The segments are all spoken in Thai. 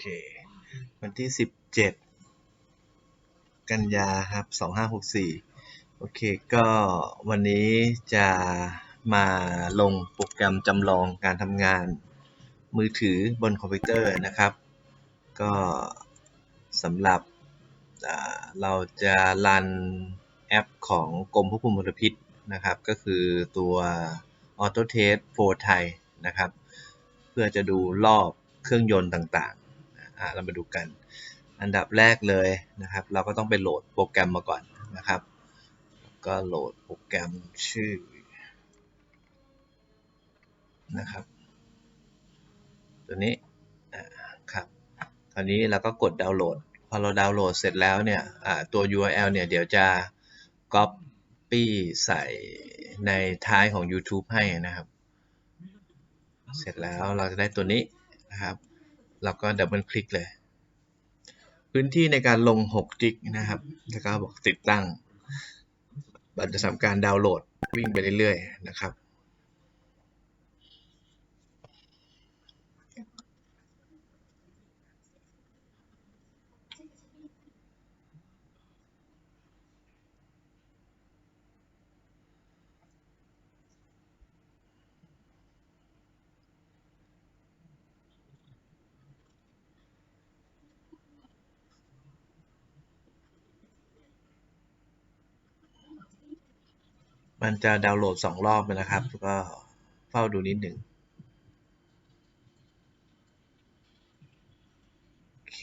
เค วันที่17กันยาครับ2564โอเค ก็วันนี้จะมาลงโปรแกรมจำลองการทำงานมือถือบนคอมพิวเตอร์นะครับ ก็สำหรับเราจะรันแอปของกรมควบคุมมลพิษนะครับ ก็คือตัว Auto Test for Thai นะครับ เพื่อจะดูรอบเครื่องยนต์ต่าง อ่าเรามาดูกัน อันดับแรกเลยนะครับ เราก็ต้องไปโหลดโปรแกรมมาก่อนนะครับ ก็โหลดโปรแกรมชื่อนะครับ ตัวนี้ครับคราวนี้เราก็กดดาวน์โหลด พอเราดาวน์โหลดเสร็จแล้วเนี่ยตัว URL เนี่ยเดี๋ยวจะ copy ใส่ในท้ายของ YouTube ให้นะครับ เสร็จแล้วเราจะได้ตัวนี้นะครับ เราก็ดับเบิลคลิกเลย พื้นที่ในการลง6จิกนะครับแล้วก็บอกติดตั้งมันจะทำการดาวน์โหลดวิ่งไปเรื่อยๆนะครับ มันจะดาวน์โหลดสองรอบนะครับ ก็เฝ้าดูนิดหนึ่งโอเค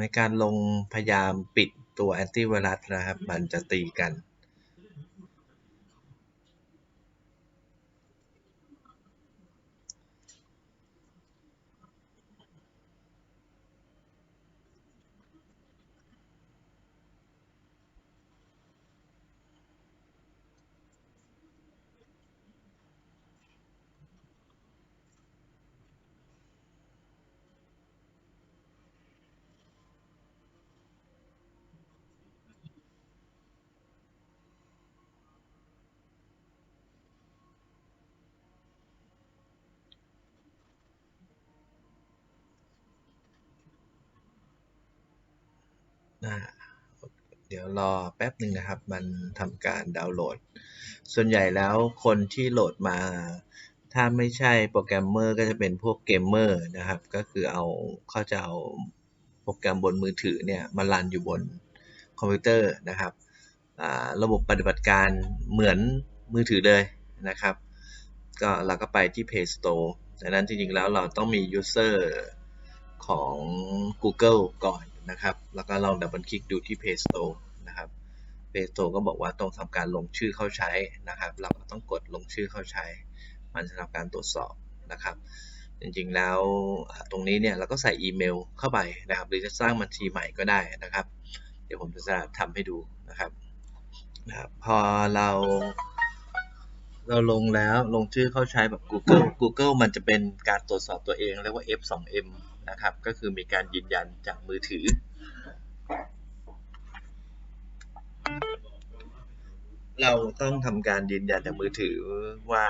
ในการลงพยายามปิดตัวแอนตี้ไวรัสนะครับ มันจะตีกัน เดี๋ยวรอแป๊บหนึ่งนะครับ มันทำการดาวน์โหลด ส่วนใหญ่แล้วคนที่โหลดมา ถ้าไม่ใช่โปรแกรมเมอร์ก็จะเป็นพวกเกมเมอร์นะครับ ก็คือเอาเขาจะเอาโปรแกรมบนมือถือเนี่ยมารันอยู่บนคอมพิวเตอร์นะครับระบบปฏิบัติการเหมือนมือถือเลยนะครับ ก็เราก็ไปที่ Play Store ดังนั้นจริงๆแล้วเราต้องมี user ของ Google ก่อน นะครับ แล้วก็ลองดับเบิลคลิกดูที่ Play Store นะครับ Play Store ก็บอกว่าต้องทำการลงชื่อเข้าใช้นะครับ เราก็ต้องกดลงชื่อเข้าใช้ มันจะทำการตรวจสอบนะครับ จริงๆแล้วตรงนี้เนี่ยเราก็ใส่อีเมลเข้าไปนะครับ หรือจะสร้างบัญชีใหม่ก็ได้นะครับ เดี๋ยวผมจะทำให้ดูนะครับนะครับพอเราเราลงแล้วลงชื่อเข้าใช้แบบ Google Google มันจะเป็นการตรวจสอบตัวเองเรียกว่า F2M นะครับ ก็คือมีการยืนยันจากมือถือ เราต้องทำการยืนยันจากมือถือว่า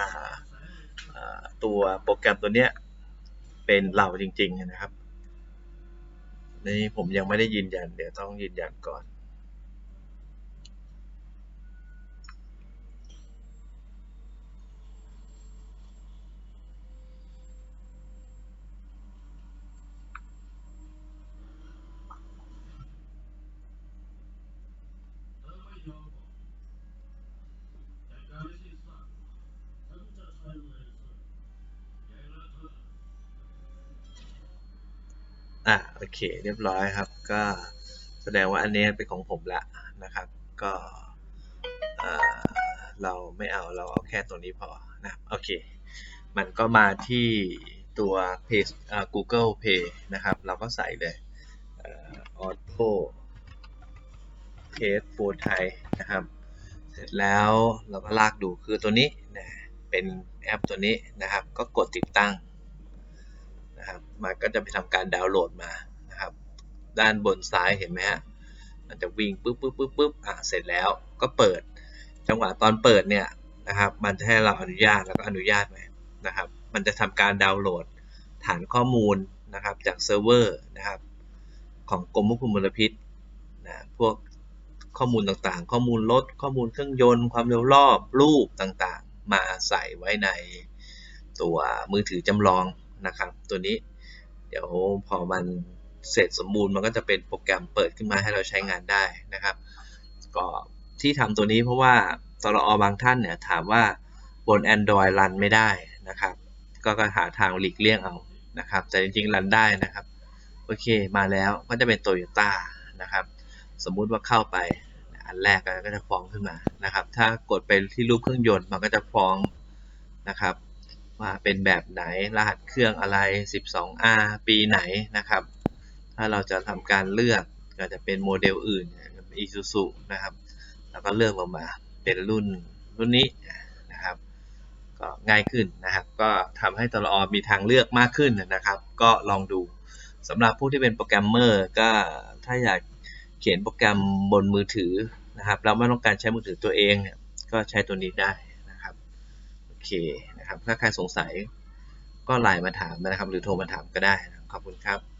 ตัวโปรแกรมตัวเนี้ยเป็นเราจริง ๆ นะครับนี่ผมยังไม่ได้ยืนยัน เดี๋ยวต้องยืนยันก่อน อะโอเค เรียบร้อยครับ ก็แสดงว่าอันนี้เป็นของผมละนะครับ ก็เราไม่เอาเราเอาแค่ตัวนี้พอนะโอเค มันก็มาที่ตัว Page อ่า Google Pay นะครับ เราก็ใส่เลยออ Auto Test for Thai นะครับ เสร็จแล้วเราก็ลากดูคือตัวนี้นะเป็นแอปตัวนี้นะครับ ก็กดติดตั้ง มันก็จะไปทำการดาวน์โหลดมานะครับ ด้านบนซ้ายเห็นไหมฮะมันจะวิ่งปุ๊บปุ๊บปุ๊บปุ๊บอะเสร็จแล้วก็เปิด จังหวะตอนเปิดเนี่ยนะครับ มันจะให้เราอนุญาตแล้วก็อนุญาตไหมนะครับ มันจะทำการดาวน์โหลด ฐานข้อมูลนะครับจากเซิร์ฟเวอร์นะครับ ของกรมควบคุมมลพิษนะพวกข้อมูลต่างๆ ข้อมูลรถ ข้อมูลเครื่องยนต์ ความเร็วรอบ รูปต่างๆ มาใส่ไว้ในตัวมือถือจำลองนะครับ ตัวนี้ ดี๋ยวพอมันเสร็จสมบูรณ์มันก็จะเป็นโปรแกรมเปิดขึ้นมาให้เราใช้งานได้นะครับ ก็ที่ทำตัวนี้เพราะว่าตลอบางท่านเนี่ยถามว่าบน Android รันไม่ได้นะครับ ก็ก็หาทางหลีกเลี่ยงเอานะครับ แต่จริงๆรันได้นะครับ โอเคมาแล้วก็จะเป็น Toyota นะครับ สมมุติว่าเข้าไปอันแรกก็จะฟ้องขึ้นมานะครับ ถ้ากดไปที่รูปเครื่องยนต์มันก็จะฟ้องนะครับ ว่าเป็นแบบไหนรหัสเครื่องอะไร 12R ปีไหนนะครับ ถ้าเราจะทำการเลือกก็จะเป็นโมเดลอื่นเป็น Isuzu นะครับ แล้วก็เลือกลงมาเป็นรุ่นรุ่นนี้นะครับก็ง่ายขึ้นนะครับ ก็ทำให้ตลอมีทางเลือกมากขึ้นนะครับ ก็ลองดูสำหรับผู้ที่เป็นโปรแกรมเมอร์ก็ถ้าอยากเขียนโปรแกรมบนมือถือนะครับ เราไม่ต้องการใช้มือถือตัวเองเนี่ยก็ใช้ตัวนี้ได้ เคนะครับ ถ้าใครสงสัยก็ไลน์มาถามนะครับ หรือโทรมาถามก็ได้ขอบคุณครับ